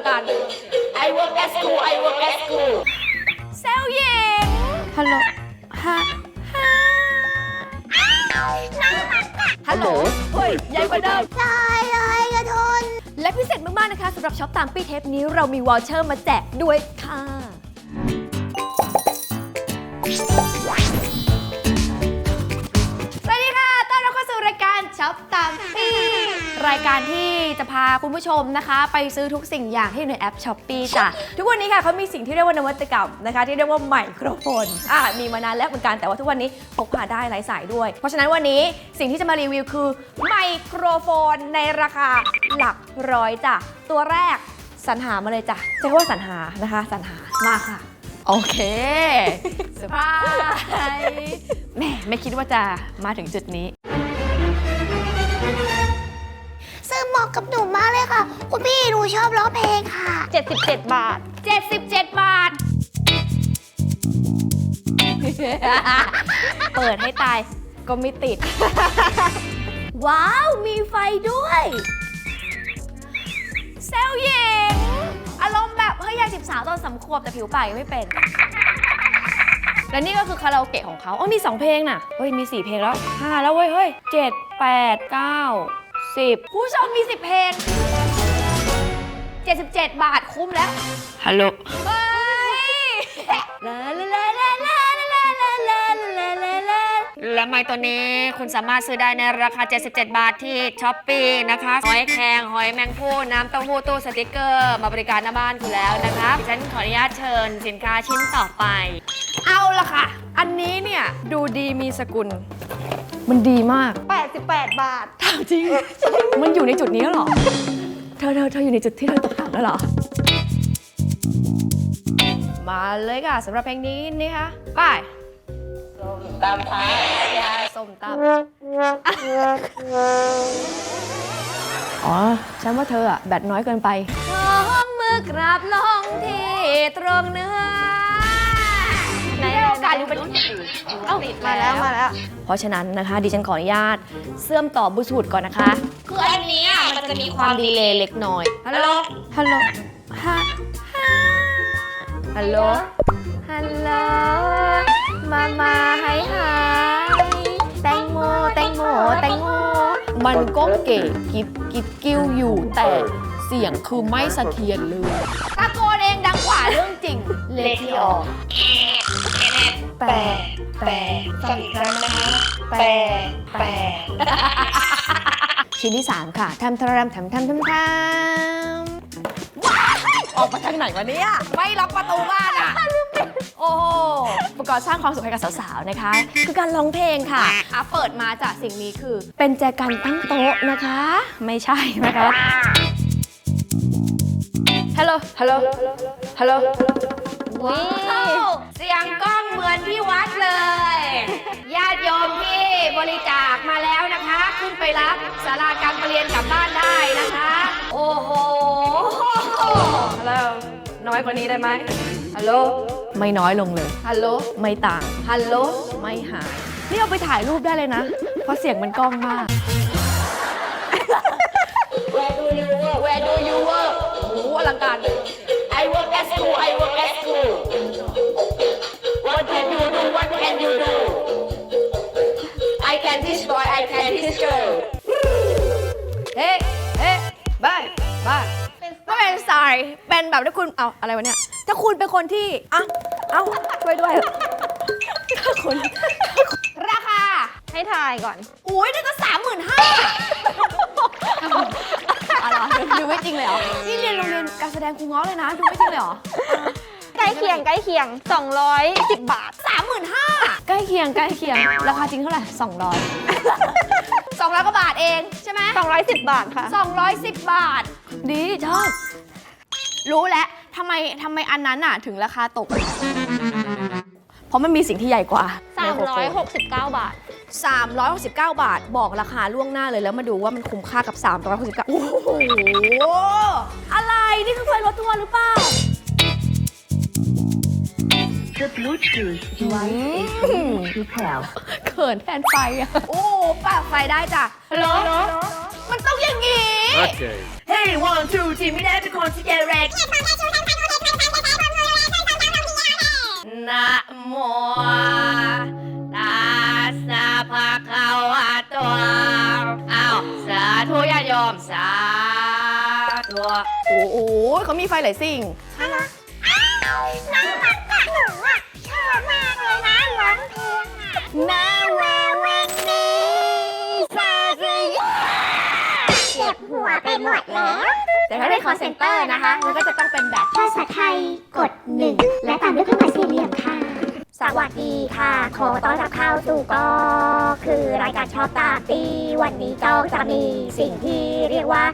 งการ I work at school I work at school เซลหญิงฮัลโหลฮะฮะฮัลโหลเฮ้ยใหญ่กว่าเดิมตายเลยกระทน และพิเศษมาก ๆ นะคะสำหรับช็อปตามปีเทปนี้เรามีวอลเชอร์มาแจกด้วยค่ะาคุณผู้ชมนะคะ ไปซื้อทุกสิ่งอย่างที่อยู่ในแอปช้อปปีจ้ะ ทุกวันนี้ค่ะเขามีสิ่งที่เรียกว่านวัตกรรมนะคะ ที่เรียกว่าไมโครโฟนอะมีมานานแล้วเหมือนกันแต่ว่าทุกวันนี้พกพาได้ไร้สายด้วย เพราะฉะนั้นวันนี้สิ่งที่จะมารีวิวคือไมโครโฟนในราคาหลักร้อยจ้ะตัวแรกสรรหามาเลยจ้ะจะเรียกว่าสรรหานะคะสรรหามาค่ะ โอเคเซอร์ไพรส์แหม่ไม่คิดว่าจะมาถึงจุดนี้ซึ่งเหมาะกับหนู ชอบร้องเพลงค่ะ 77 บาท 77 บาท เปิดให้ตายก็ไม่ติด ว้าว มีไฟด้วยเซลหญิง อารมณ์แบบเฮ้ยอยากจีบสาวตอนสามขวบแต่ผิวปากยังไม่เป็น และนี่ก็คือคาราโอเกะของเขาอ๋อมี 2 เพลงน่ะ เฮ้ย มี 4 เพลงแล้ว 5 แล้วเว้ย เฮ้ย 7 8 9 10ผู้ชมมี 10 เพลง 77 บาทคุ้มแล้ว ฮัลโหล เฮ้ยลาลาลาลาลาลาลาลาลาลาลาและไม้ตัวนี้คุณสามารถซื้อได้ในราคา 77 บาทที่ช้อปปีนะคะ หอยแครงหอยแมงผู้น้ำเต้าหู้ตู้สติกเกอร์ มาบริการหน้าบ้านคุณแล้วนะคะดิฉันขออนุญาตเชิญสินค้าชิ้นต่อไป เอาละค่ะ อันนี้เนี่ยดูดีมีสกุล มันดีมาก 88 บาท ถามจริง มันอยู่ในจุดนี้แล้วเหรอ เธอเธอเธออยู่ในจุดที่เธอตกต่ำ แล้วเหรอ มาเลยค่ะสำหรับเพลงนี้นะคะไปตามท้ายส้มตำอ๋อ ฉันว่าเธออะแบตน้อยเกินไปลองมือกราบลองที่ตรงเนื้อในโอกาสอยู่เป็นเอ้ามาแล้วมาแล้ว เพราะฉะนั้นนะคะ ดิฉันขออนุญาตเสื่อมต่อบลูทูธก่อนนะคะคืออันนี้มัน จะมีความดีเลย์เล็กน้อย ฮัลโหล ฮัลโหลฮะฮัลโหล ฮัลโหล มามาให้หายแตงโม แตงโม แตงโม มันก็เก๋กิบกิบกิ้วอยู่แต่เสียงคือไม่สะเทียนเลย ตะโกนเองดังกว่าเรื่องจริง เลขที่ออกแปดแปดฟังอีกครั้งนะคะแปดแปด ชิ้นที่ 3 ค่ะทำทรมทำทำทำทำว้ายออกมาทางไหนวะเนี่ยไม่ล็อกประตูบ้านอะ โอ้โหอุปกรณ์สร้างความสุขให้กับสาวๆนะคะ คือการร้องเพลงค่ะอะเปิดมาจากสิ่งนี้คือ เป็นแจกันตั้งโต๊ะนะคะ ไม่ใช่นะคะฮัลโหลฮัลโหลฮัลโหลว้าวเสียงกล้องเหมือนที่วัดเลย ญาติโยมที่ บริจาคมาแล้วนะคะ ขึ้นไปรับสาราการประเรียนกลับบ้านได้นะคะ โอ้โหฮัลโหลน้อยกว่านี้ได้ไหมฮัลโหลไม่น้อยลงเลย ฮัลโหลไม่ต่าง ฮัลโหลไม่หาย นี่เอาไปถ่ายรูปได้เลยนะ เพราะเสียงมันกล้องมาก Where do you work Where do you work โอ้โหอลังการเลย I work at school I work at school What can you do What can you do I can teach girl เฮ้เฮ้บายบายไม่เป็นสายเป็นแบบที่คุณ เอาอะไรวะเนี่ย ถ้าคุณเป็นคนที่อะเอาช่วยด้วย ถ้าคุณราคา ให้ถ่ายก่อน อุ้ยน่าจะสามหมื่นห้าอะไรอดูไม่จริงเลยเหรอ นี่เรียนโรงเรียนการแสดงครูง้อเลยนะ ดูไม่จริงเลยเหรอ ใกล้เคียงใกล้เคียง 210 บาทสามหมื่นห้าใกล้เคียงใกล้เคียง ราคาจริงเท่าไหร่ส องร้อยสองร้อยกว่าบาทเองใช่ไหม210 บาทค่ะ 210 บาท ดีชอบรู้แล้วทำไมทำไมอันนั้นน่ะถึงราคาตก เพราะมันมีสิ่งที่ใหญ่กว่า369 บาท 369 บาท บอกราคาล่วงหน้าเลยแล้วมาดูว่ามันคุ้มค่ากับ 369โอ้โห อะไร นี่คือไฟรถทัวร์หรือเปล่า The Bluetooth device is ready to pair. เขินแทนไฟอะ โอ้ปากไฟได้จ้ะฮัลโหลมันต้องอย่างงี้ Okay. Hey one two ที่ไม่ได้เป็นคนที่เกเรกนะโมตัสสะภะคะวะโตอ้าวสาธุญาติโยมสาธุโอ้โหเขามีไฟหลายสิ่ง แต่ถ้าได้คอนเซนเตอร์นะคะ มันก็จะต้องเป็นแบบภาษาไทยกดหนึ่งและตามด้วยเครื่องหมายสี่เหลี่ยมค่ะ สวัสดีค่ะ ขอต้อนรับเข้าสู่ก็คือรายการชอบตาตีวันนี้ก็จะมีสิ่งที่เรียกว่า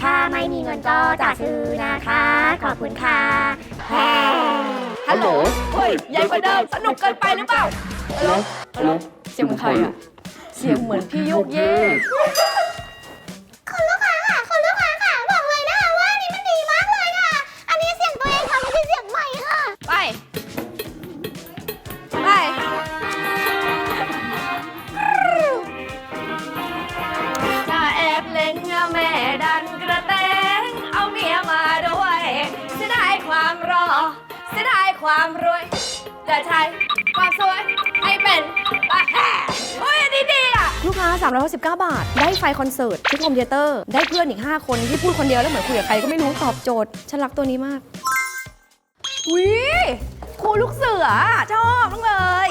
ถ้าไม่มีเงินก็จะซื้อนะคะ ขอบคุณค่ะแฮฮัลโหลเฮ้ยใหญ่กว่าเดิมสนุกเกินไปหรือเปล่าฮัลโหลฮัลโหลเสียงเหมือนใครอะเสียงเหมือนพี่ยุกเย่คุ เสียดายความรวยจะใช้ความสวยให้เป็นปะแห่เฮ้ยอันนี้ดีอะ ลูกค้า 369 บาท ได้ไฟคอนเสิร์ตที่โฮมเทเตอร์ ได้เพื่อนอีก 5 คนที่พูดคนเดียวแล้วเหมือนคุยกับใครก็ไม่รู้ตอบโจทย์ ฉันรักตัวนี้มากวิครูลูกเสือ ชอบมากเลย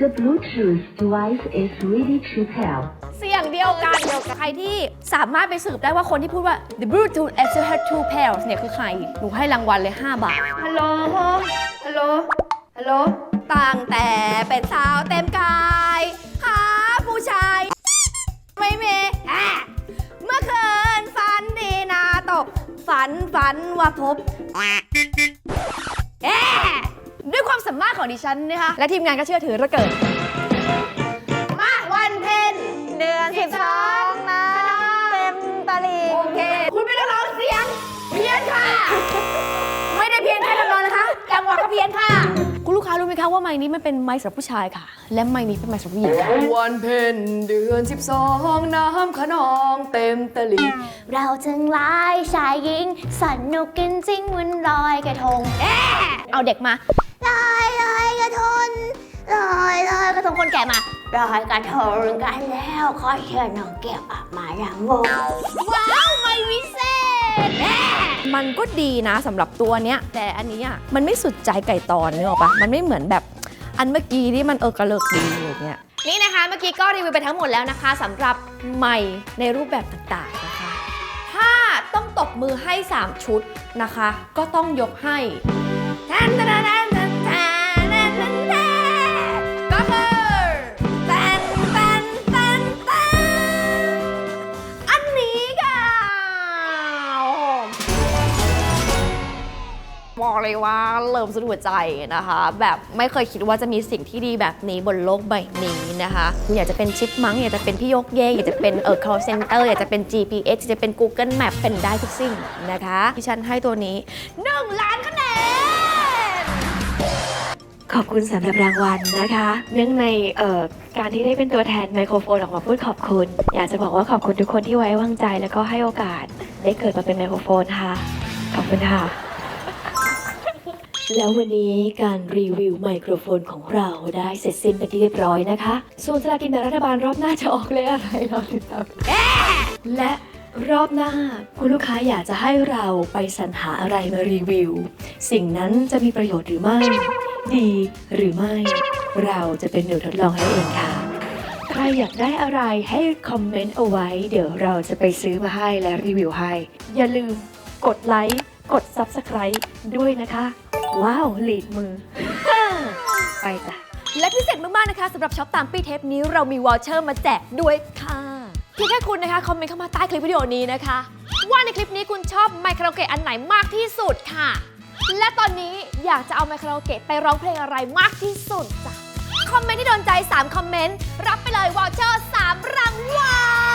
The Bluetooth device is ready to pair. เสียงเดียวกันเดียวกับใครที่สามารถไปสืบได้ว่าคนที่พูดว่า the Bluetooth a c have two pairs เนี่ยคือใคร หนูให้รางวัลเลย 5 บาท ฮัลโหล ฮัลโหล ฮัลโหลตั้งแต่เป็นสาวเต็มกายหาผู้ชาย ไม่มีอะเมื่อคืนฝันดีนาตก ฝันฝันว่าพบเอ๊ะด้วยความสามารถของดิฉันนะคะ และทีมงานก็เชื่อถือเหลือเกินมาวันเพ็ญ เดือนสิบสองนะเต็มตลิ่งโอเค คุณไม่ต้องร้องเสียง เพี้ยนค่ะ ไม่ได้เพี้ยนแค่ลำนองนะคะจังหวะก็เพี้ยนค่ะ คุณลูกค้ารู้ไหมคะว่าไม้นี้มันเป็นไม้สำหรับผู้ชายค่ะ และไม้นี้เป็นไม้สำหรับผู้หญิงค่ะ วันเพ็ญเดือน12น้ำขนองเต็มตลิ่งเราจึงหลายชายหญิง สนุกกันจริงวันลอยกระทงเอาเด็กมาลอยลอยกระทงลอยลอยกระทงคนแก่มา ลอยกระทงกันแล้วขอเชิญน้องแก้วออกมารำวงว้าวไม่วิเศษแม่มันก็ดีนะสำหรับตัวเนี้ย แต่อันนี้อะมันไม่สุดใจไก่ตอนนึกออกปะมันไม่เหมือนแบบอันเมื่อกี้ที่มันเออกระเลิกดีอย่างเงี้ย นี่นะคะเมื่อกี้ก็รีวิวไปทั้งหมดแล้วนะคะสำหรับใหม่ในรูปแบบต่างๆนะคะ ถ้าต้องตบมือให้ 3 ชุดนะคะ ก็ต้องยกให้แทนแทนแเลยว่าเริ่มสุดหัวใจนะคะ แบบไม่เคยคิดว่าจะมีสิ่งที่ดีแบบนี้บนโลกใบนี้นะคะอยากจะเป็นชิปมังอยากจะเป็นพี่ยกเย่อยากจะเป็นเออ call center อยากจะเป็น GPS อยากจะเป็น Google Map เป็นได้ทุกสิ่งนะคะที่ฉันให้ตัวนี้ 1 ล้านคะแนน ขอบคุณสำหรับรางวัลนะคะ เนื่องในเอ่อการที่ได้เป็นตัวแทนไมโครโฟนออกมาพูดขอบคุณ อยากจะบอกว่าขอบคุณทุกคนที่ไว้วางใจแล้วก็ให้โอกาสได้เกิดมาเป็นไมโครโฟนค่ะ ขอบคุณค่ะ แล้ววันนี้การรีวิวไมโครโฟนของเราได้เสร็จสิ้นไปนที่เรียบร้อยนะคะ ส่วนสลากกินแบ่งรัฐบาลรอบหน้าจะออกเลยอะไรเราติดตามและรอบหน้าคุณลูกค้าอยากจะให้เราไปสรรหาอะไรมารีวิว สิ่งนั้นจะมีประโยชน์หรือไม่ ดีหรือไม่ เราจะเป็นหนูทดลองให้เองค่ะ ใครอยากได้อะไรให้คอมเมนต์เอาไว้ เดี๋ยวเราจะไปซื้อมาให้และรีวิวให้ อย่าลืมกดไลค์กด Subscribe ด้วยนะคะ ว้าวหลีดมือ ไปจ้ะ และพิเศษมาก ๆ นะคะสำหรับช็อปตามปีเทปนี้เรามีวอลเชอร์มาแจกด้วยค่ะเพียงแค่คุณนะคะ คอมเมนต์เข้ามาใต้คลิปวิดีโอนี้นะคะ ว่าในคลิปนี้คุณชอบไมค์คาราโอเกะอันไหนมากที่สุดค่ะ และตอนนี้อยากจะเอาไมค์คาราโอเกะไปร้องเพลงอะไรมากที่สุดจ้ะคอมเมนต์ที่โดนใจ 3 คอมเมนต์ รับไปเลยวอลเชอร์ 3 รางวัล